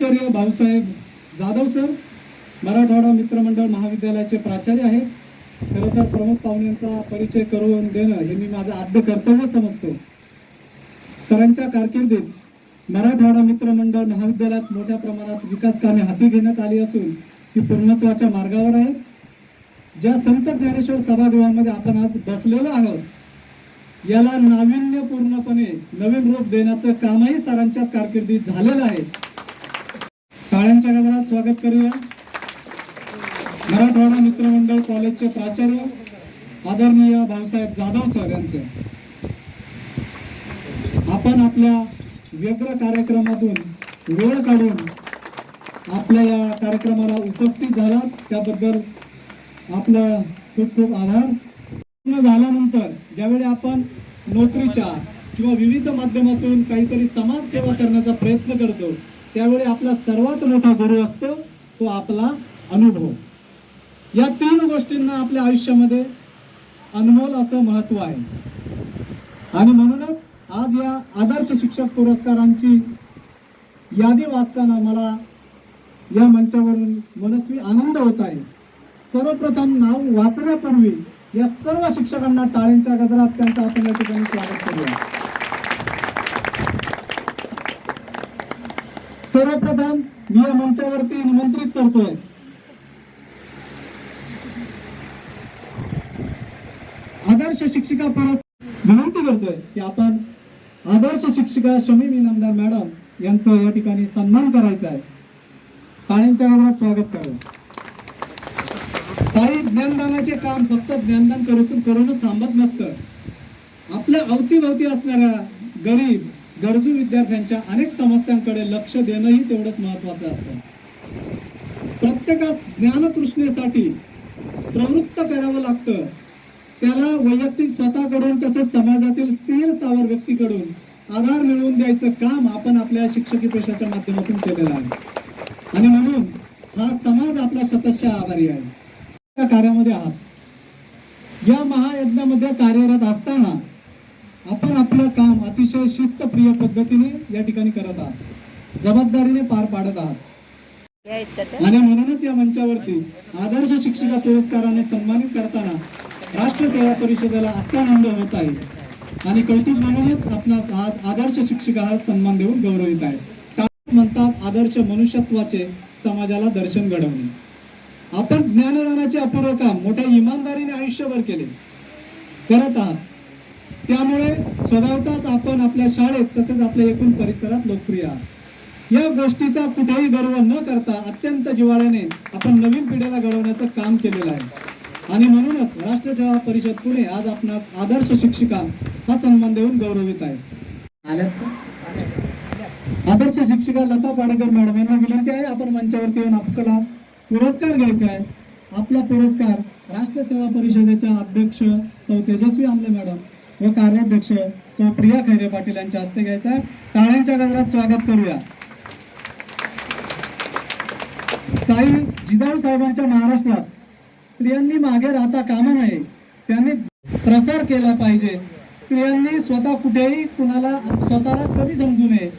आचार्य Bhausaheb Jadhav sir Marathwada मित्रमंडळ महाविद्यालयाचे प्राचार्य आहेत. खरं तर प्रमुख पाहुण्यांचा परिचय करून देणं हे मी माझं आद्य कर्तव्य समजतो. सरांच्या कारकिर्दीत मराठवाडा मित्रमंडळ महाविद्यालयात मोठ्या प्रमाणात विकास कामे हाती घेण्यात आली असून ती पूर्णत्वाच्या मार्गावर आहेत. ज्या संत ज्ञानेश्वर सभागृहामध्ये आपण आज बसलेलो आहोत याला नाविन्यपूर्णपणे नवीन रूप देण्याचं कामही सरांच्याच कारकिर्दीत झालेलं आहे. टाळ्यांच्या गजरात स्वागत करूया. मराठवाडा मित्रमंडळ कॉलेजचे प्राचार्य आदरणीय भाऊसाहेब जाधव सर यांचे. आपण आपल्या व्यग्र कार्यक्रमातून वेळ काढून आपल्या या कार्यक्रमाला उपस्थित झालात. त्याबद्दल आपलं खूप खूप आभार. पूर्ण झाल्यानंतर ज्यावेळी आपण नोकरीच्या किंवा विविध माध्यमातून काहीतरी समाजसेवा करण्याचा प्रयत्न करतो त्यावेळी आपला सर्वात मोठा गुरु असतो तो आपला अनुभव. या तीन गोष्टींना आपल्या आयुष्यामध्ये अनमोल असं महत्त्व आहे. आणि म्हणूनच आज या आदर्श शिक्षक पुरस्कारांची यादी वाचताना मला या मंचावरून मनस्वी आनंद होत आहे. सर्वप्रथम नाव वाचण्यापूर्वी या सर्व शिक्षकांना टाळ्यांच्या गजरात त्यांचं आपण या ठिकाणी स्वागत करूया. सर्वप्रथम मी या मंचावरती निमंत्रित करतोय. आदर्श शिक्षिका परस विनंती करतोय की आपण आदर्श शिक्षिका शमी इनामदार मॅडम यांचं या ठिकाणी सन्मान करायचा आहे. टाळ्यांच्या गजरात स्वागत करू. काही ज्ञानदानाचे काम फक्त ज्ञानदान करून करूनच थांबत नसतं. आपल्या अवतीभवती असणाऱ्या गरीब गरजू विद्यार्थ्यांच्या अनेक समस्यांकडे लक्ष देणंही तेवढंच महत्वाचं असतं. प्रत्येकात ज्ञानतृष्णेसाठी प्रवृत्त करावं लागतं. त्याला वैयक्तिक स्वतःकडून तसेच समाजातील स्थिर स्थावर व्यक्तीकडून आधार मिळवून द्यायचं काम आपण आपल्या शिक्षकी पेशाच्या माध्यमातून केलेलं आहे. आणि म्हणून हा समाज आपला शतशः आभारी आहे. त्या कार्यामध्ये आहात. या महायज्ञामध्ये कार्यरत असताना आपण आपलं काम अतिशय शिस्तप्रिय पद्धतीने या ठिकाणी करत आहात. जबाबदारीने पार पाडत आहात. आणि म्हणूनच या मंचावरती आदर्श शिक्षिका पुरस्काराने सन्मानित करताना राष्ट्र सेवा परिषदेला अत्यानंद होत आहे. आणि कौतुक म्हणूनच आपणास आज आदर्श शिक्षिका हा सन्मान देऊन गौरवित आहे. म्हणतात आदर्श मनुष्यत्वाचे समाजाला दर्शन घडवणे. आपण ज्ञानदानाचे अपूर्व काम मोठ्या इमानदारीने आयुष्यभर केले. करत आहात. त्यामुळे स्वभावताच आपण आपल्या शाळेत तसेच आपल्या एकूण परिसरात लोकप्रिय आहात. या गोष्टीचा कुठेही गर्व न करता अत्यंत जिवाळ्याने आपण नवीन पिढीला घडवण्याचं काम केलेलं आहे. आणि म्हणूनच राष्ट्र सेवा परिषद पुणे आज आपणास आदर्श शिक्षिका हा सन्मान देऊन गौरवित आहे. आदर्श शिक्षिका लता पाडेकर मॅडम यांना विनंती आहे आपण मंचावरती येऊन आपल्याला पुरस्कार घ्यायचा आहे. आपला पुरस्कार राष्ट्र सेवा परिषदेच्या अध्यक्ष सौ तेजस्वी आमले मॅडम व कार्याध्यक्ष सौ प्रिया खैरे पाटील यांच्या हस्ते घ्यायचा आहे. टाळ्यांच्या गजरात स्वागत करूया. ताई जिजाऊ साहेबांच्या महाराष्ट्रात स्त्रियांनी मागे राहता कामा नये. त्यांनी प्रसार केला पाहिजे. स्त्रियांनी स्वतः कुठेही कुणाला स्वतःला कमी समजू नये.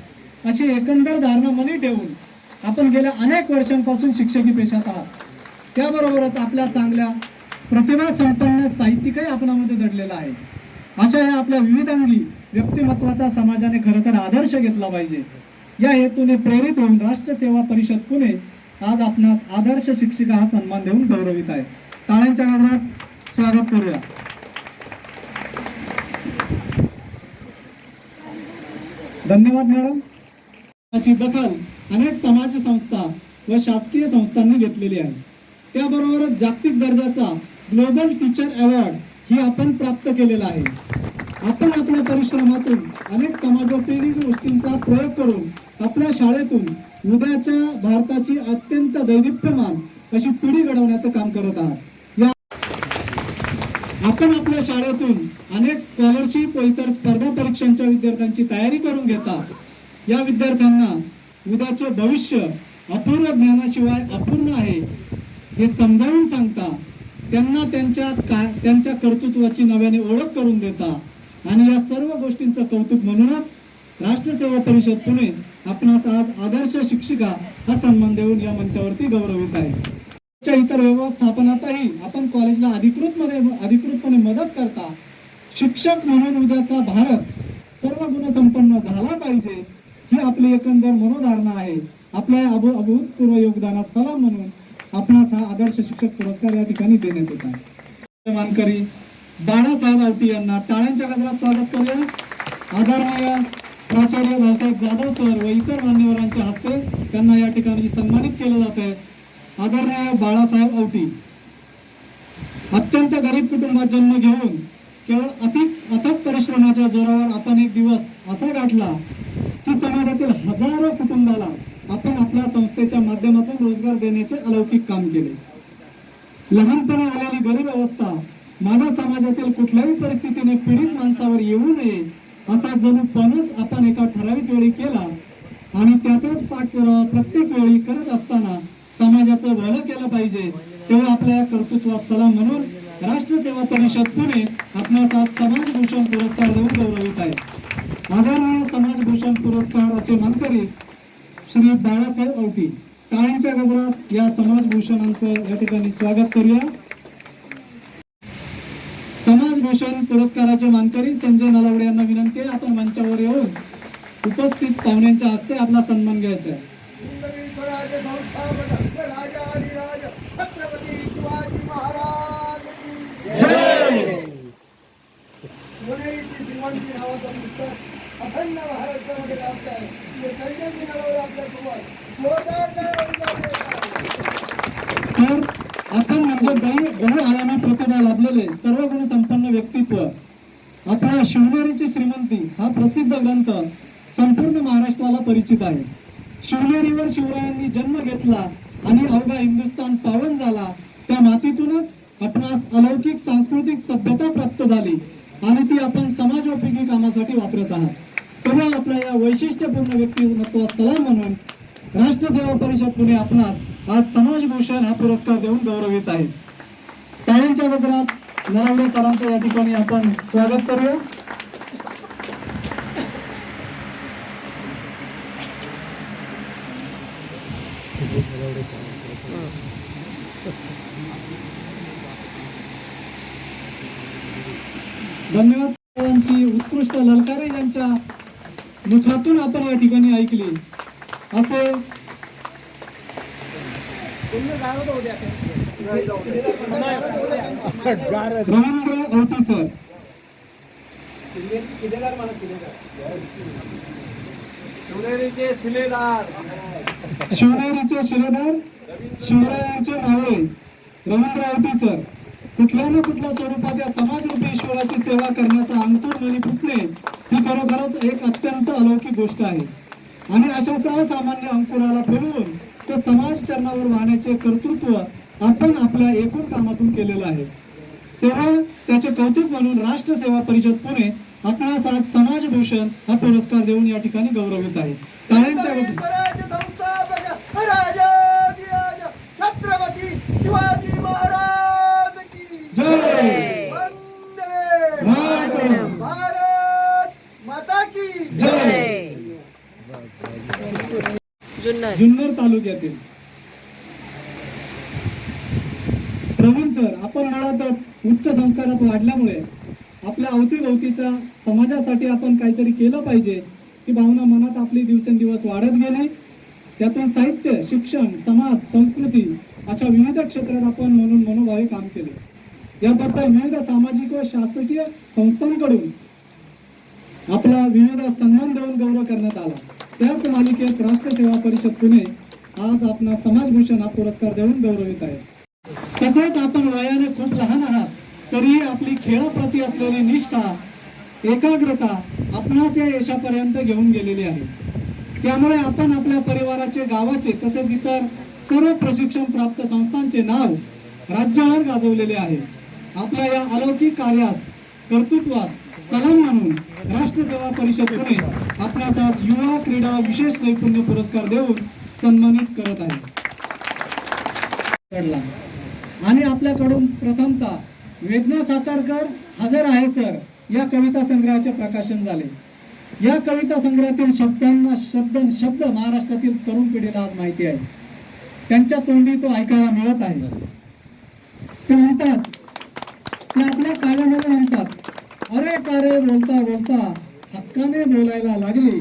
अशी एकंदर धारणा मनी ठेवून आपण गेल्या अनेक वर्षांपासून शिक्षकी पेशात आहात. त्याबरोबरच आपल्या चांगल्या प्रतिभा संपन्न साहित्यिकही आपणामध्ये दडलेला आहे. अशा या आपल्या विविधांगी व्यक्तिमत्वाचा समाजाने खरं तर आदर्श घेतला पाहिजे. या हेतूने प्रेरित होऊन राष्ट्र सेवा परिषद पुणे आज आपणास आदर्श शिक्षिका हा सन्मान देऊन गौरवित आहे. टाळ्यांच्या गजरात स्वागत करूया. धन्यवाद मॅडम. याची दखल अनेक समाज संस्था व शासकीय संस्थांनी घेतलेली आहे. त्याबरोबरच जागतिक दर्जाचा ग्लोबल टीचर अवॉर्ड हे आपण प्राप्त केलेलं आहे. आपण आपल्या परिश्रमातून अनेक समाजोपयोगी गोष्टींचा प्रयोग करून आपल्या शाळेतून उद्याच्या भारताची अत्यंत दैदिप्यमान अशी पिढी घडवण्याचं काम करत आहात. या आपण आपल्या शाळेतून अनेक स्कॉलरशिप व इतर स्पर्धा परीक्षांच्या विद्यार्थ्यांची तयारी करून घेता या विद्यार्थ्यांना उद्याचे भविष्य अपूर्व ज्ञानाशिवाय अपूर्ण आहे हे समजावून सांगता त्यांना त्यांच्या का त्यांच्या कर्तृत्वाची नव्याने ओळख करून देता. आणि या सर्व गोष्टींचं कौतुक म्हणूनच राष्ट्रसेवा परिषद पुणे आपणास आज आदर्श शिक्षिका हा सन्मान देऊन या मंचावरती गौरवित आहे. इतर व्यवस्थापनातही आपण कॉलेजला अधिकृत मध्ये अधिकृतपणे मदत करता. शिक्षक म्हणून उद्याचा भारत सर्व गुणसंपन्न झाला पाहिजे ही आपली एकंदर मनोधारणा आहे. आपल्या अभू अभूतपूर्व योगदानास सलाम म्हणून आपणास हा आदर्श शिक्षक पुरस्कार या ठिकाणी देण्यात येत आहे. मानकरी बाळासाहेब आवटी यांना टाळ्यांच्या गजरात स्वागत करूया. आदरणीय प्राचार्य भाऊसाहेब जाधव सर व इतर मान्यवरांच्या हस्ते त्यांना या ठिकाणी सन्मानित केलं जात आहे. आदरणीय बाळासाहेब आवटी अत्यंत गरीब कुटुंबात जन्म घेऊन केवळ अति अथक परिश्रमाच्या जोरावर आपण एक दिवस असा गाठला की समाजातील हजारो कुटुंबाला आपण आपल्या संस्थेच्या माध्यमातून रोजगार देण्याचे अलौकिक काम केले. लहानपणी आलेली गरीब अवस्था माझ्या समाजातील कुठल्याही परिस्थितीने पीडित माणसावर येऊ नये असा जणू पणच आपण एका ठराविक वेळी केला आणि त्याचाच पाठपुरावा प्रत्येक वेळी करत असताना समाजाचं भलं केलं पाहिजे तेव्हा आपल्या या कर्तृत्वात सलाम म्हणून राष्ट्रसेवा परिषद पुणे आपणास आज समाजभूषण पुरस्कार देऊन गौरवित आहे. आदरणीय समाजभूषण पुरस्काराचे मानकरी श्री बाळासाहेब औटी. टाळ्यांच्या गजरात या समाजभूषणांचं या ठिकाणी स्वागत करूया. समाजभूषण पुरस्काराचे मानकरी संजय नलावडे यांना विनंती आहे आपण मंचावर येऊन उपस्थित पाहुण्यांच्या हस्ते आपला सन्मान घ्यायचा आहे. पुस्तक अखंड महाराष्ट्रामध्ये आहे. सर आपण म्हणजे बहु बहुआयामी प्रतिभा लाभलेले सर्व गुण संपन्न व्यक्तित्व आपल्या शिवनेरीची श्रीमंती हा प्रसिद्ध ग्रंथ संपूर्ण महाराष्ट्राला परिचित आहे. शिवनेरीवर शिवरायांनी जन्म घेतला आणि अवघा हिंदुस्थान पावन झाला त्या मातीतूनच आपणास अलौकिक सांस्कृतिक सभ्यता प्राप्त झाली आणि ती आपण समाजोपयोगी कामासाठी वापरत आहात. तेव्हा आपल्या या वैशिष्ट्यपूर्ण व्यक्तिमत्वास सलाम म्हणून राष्ट्र सेवा परिषद पुणे आपणास आज समाजभूषण हा पुरस्कार देऊन गौरवित आहे. टाळ्यांच्या गजरात नरवडे सरांचं या ठिकाणी आपण स्वागत करूया. धन्यवाद सरांची उत्कृष्ट ललकारे यांच्या मुखातून आपण या ठिकाणी ऐकली असे रवींद्र औटी सर शिवनेरीचे शिलेदार. शिवनेरीचे शिलेदार शिवरायांचे मावळे रवींद्र औटी सर कुठल्या ना कुठल्या स्वरूपात या समाजरूपी ईश्वराची सेवा करण्याचा अंकुर मनी फुटणे ही खरोखरच एक अत्यंत अलौकिक गोष्ट आहे. आणि अशा सामान्य अंकुराला फुलवून तो समाज चरणावर वाहण्याचे कर्तृत्व आपण आपल्या एकूण कामातून केलेलं आहे. तेव्हा त्याचे कौतुक म्हणून राष्ट्रसेवा परिषद पुणे आपणास आज समाजभूषण हा पुरस्कार देऊन या ठिकाणी गौरवित आहे. छत्रपती शिवाजी महाराज की जय वंदे मातरम. भारत माता की जय जुन्नर जुन्नर तालुक्यातील. प्रवीण सर आपण मुळातच उच्च संस्कारात वाढल्यामुळे आपल्या अवतीभोवतीचा समाजासाठी आपण काहीतरी केलं पाहिजे ही भावना मनात आपली दिवसेंदिवस वाढत गेली. त्यातून साहित्य शिक्षण समाज संस्कृती अशा विविध क्षेत्रात आपण म्हणून मनोभावे काम केले. याबद्दल विविध सामाजिक व शासकीय संस्थांकडून आपला विविध सन्मान देऊन गौरव करण्यात आला. त्याच मालिकेत राष्ट्र सेवा परिषद पुणे आज आपला समाजभूषण हा पुरस्कार देऊन गौरवित आहे. तसेच आपण वयाने खूप लहान आहात तरीही आपली खेळाप्रती असलेली निष्ठा एकाग्रता आपणास या यशापर्यंत घेऊन गेलेली आहे. त्यामुळे आपण आपल्या परिवाराचे गावाचे तसेच इतर सर्व प्रशिक्षण प्राप्त संस्थांचे नाव राज्यभर गाजवलेले आहे. आपल्या या अलौकिक कार्यास कर्तृत्वास सलाम मानून राष्ट्र सेवा परिषदेने आपणास आज युवा क्रीडा विशेष नैपुण्य पुरस्कार देऊन सन्मानित करत आहे. आणि आपल्याकडून प्रथमतः वेदना सातारकर हजर आहे सर. या कविता संग्रहाचे प्रकाशन झाले. या कविता संग्रहातील शब्दांना शब्द शब्द महाराष्ट्रातील तरुण पिढीला आज माहिती आहे. त्यांच्या तोंडी तो ऐकायला मिळत आहे. ते म्हणतात ते आपल्या काव्यामध्ये म्हणतात अरे कारे बोलता बोलता हक्काने बोलायला लागली.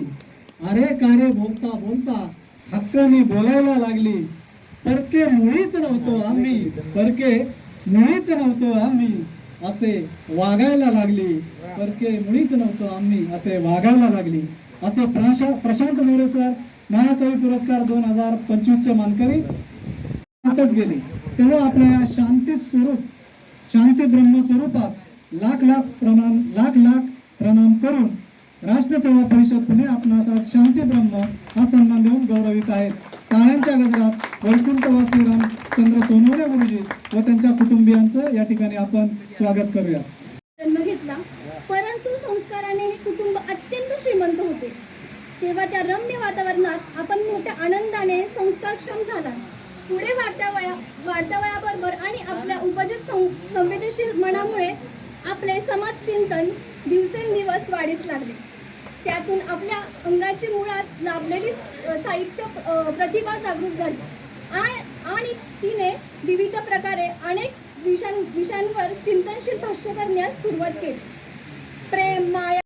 अरे कारे बोलता बोलता हक्काने बोलायला लागली. परके मुळीच नव्हतो आम्ही. परके मुळीच नव्हतो आम्ही असे वागायला लागली. परके मुळीच नव्हतो आम्ही असे वागायला लागली. असे प्रशा प्रशांत मोरे सर महाकवी पुरस्कार दोन हजार पंचवीसचे मानकरी गेले. तेव्हा आपल्या या शांती स्वरूप शांती ब्रह्म स्वरूपास लाख लाख प्रणाम लाख लाख प्रणाम करून राष्ट्रसेवा परिषद पुणे आपणास आज शांती ब्रह्म हा सन्मान देऊन गौरवित आहे. टाळ्यांच्या गजरात वैकुंठवासी रामचंद्र सोनवणे गुरुजी व त्यांच्या कुटुंबियांचं या ठिकाणी आपण स्वागत करूया. जन्म घेतला परंतु संस्काराने हे कुटुंब अत्यंत श्रीमंत होते. तेव्हा त्या रम्य वातावरणात आपण मोठ्या आनंदाने संस्कारक्षम झाला. पुढे वाढत्या वया वाढत्या वयाबरोबर आणि आपल्या उपजित संवेदनशील मनामुळे आपले समाज चिंतन दिवसेंदिवस वाढीस लागले. त्यातून आपल्या अंगाची मुळात लाभलेली साहित्य प्रतिभा जागृत झाली. आणि तिने विविध प्रकारे अनेक विषां विषयांवर चिंतनशील भाष्य करण्यास सुरुवात केली. प्रेम माया